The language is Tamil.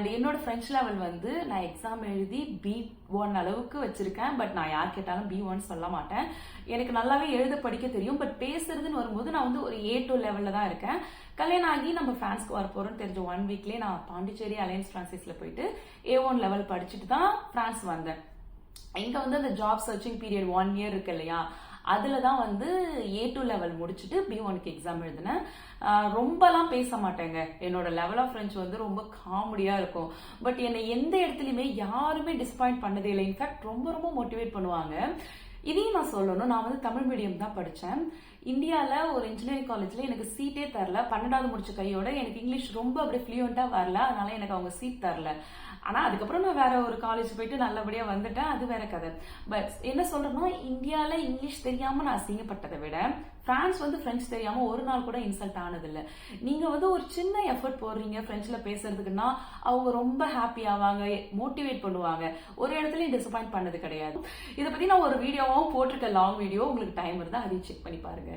அண்ட் என்னோட ஃப்ரெஞ்ச் லெவல் வந்து நான் எக்ஸாம் எழுதி பி ஒன் அளவுக்கு வச்சிருக்கேன். பட் நான் யார் கேட்டாலும் பி ஒன் சொல்ல மாட்டேன். எனக்கு நல்லாவே எழுத படிக்க தெரியும். பட் பேசுறதுன்னு வரும்போது நான் வந்து ஒரு ஏ டூ லெவல்ல தான் இருக்கேன். கல்யாணம் ஆகி நம்ம ஃப்ரான்ஸ்க்கு வர போறோம்னு தெரிஞ்ச ஒன் வீக்லேயே நான் பாண்டிச்சேரி அலையன்ஸ் பிரான்சிஸ்ல போயிட்டு ஏ ஒன் லெவல் படிச்சுட்டு தான் பிரான்ஸ் வந்தேன். இங்க வந்து அந்த job searching period one year இருக்கு இல்லையா? அதில் தான் வந்து ஏ டூ லெவல் முடிச்சுட்டு பி ஒனுக்கு எக்ஸாம் எழுதினேன். ரொம்பலாம் பேச மாட்டேங்க. என்னோட லெவல் ஆஃப் ஃப்ரெண்ட்ஸ் வந்து ரொம்ப காமெடியாக இருக்கும். பட் என்னை எந்த இடத்துலையுமே யாருமே டிஸ்பாயிண்ட் பண்ணதே இல்லை. இன்ஃபேக்ட் ரொம்ப ரொம்ப மோட்டிவேட் பண்ணுவாங்க. இதையும் நான் சொல்லணும். நான் வந்து தமிழ் மீடியம் தான் படித்தேன் இந்தியாவில் ஒரு இன்ஜினியரிங் காலேஜில் எனக்கு சீட்டே தரல. பன்னெண்டாவது முடிச்ச கையோட எனக்கு இங்கிலீஷ் ரொம்ப அப்படியே ஃப்ளூயண்ட்டாக வரல. அதனால எனக்கு அவங்க சீட் தரல. ஆனால் அதுக்கப்புறம் நான் வேற ஒரு காலேஜ் போயிட்டு நல்லபடியாக வந்துட்டேன். அது வேற கதை. பட் என்ன சொல்றேன்னா இந்தியாவில் இங்கிலீஷ் தெரியாமல் நான் அசிங்கப்பட்டதை விட ஃபேன்ஸ் வந்து ஃப்ரெஞ்ச் தெரியாம ஒரு நாள் கூட இன்சல்ட் ஆனதில்லை. நீங்க வந்து ஒரு சின்ன எஃபர்ட் போடுறீங்க ஃப்ரெஞ்ச்ல பேசுறதுக்குன்னா அவங்க ரொம்ப ஹாப்பி ஆவாங்க மோட்டிவேட் பண்ணுவாங்க. ஒரு இடத்துலையும் டிசப்பாயிண்ட் பண்ணது கிடையாது. இதை பத்தி நான் ஒரு வீடியோவும் போட்டிருக்கேன் லாங் வீடியோ உங்களுக்கு டைம் இருந்தா அதையும் செக் பண்ணி பாருங்க.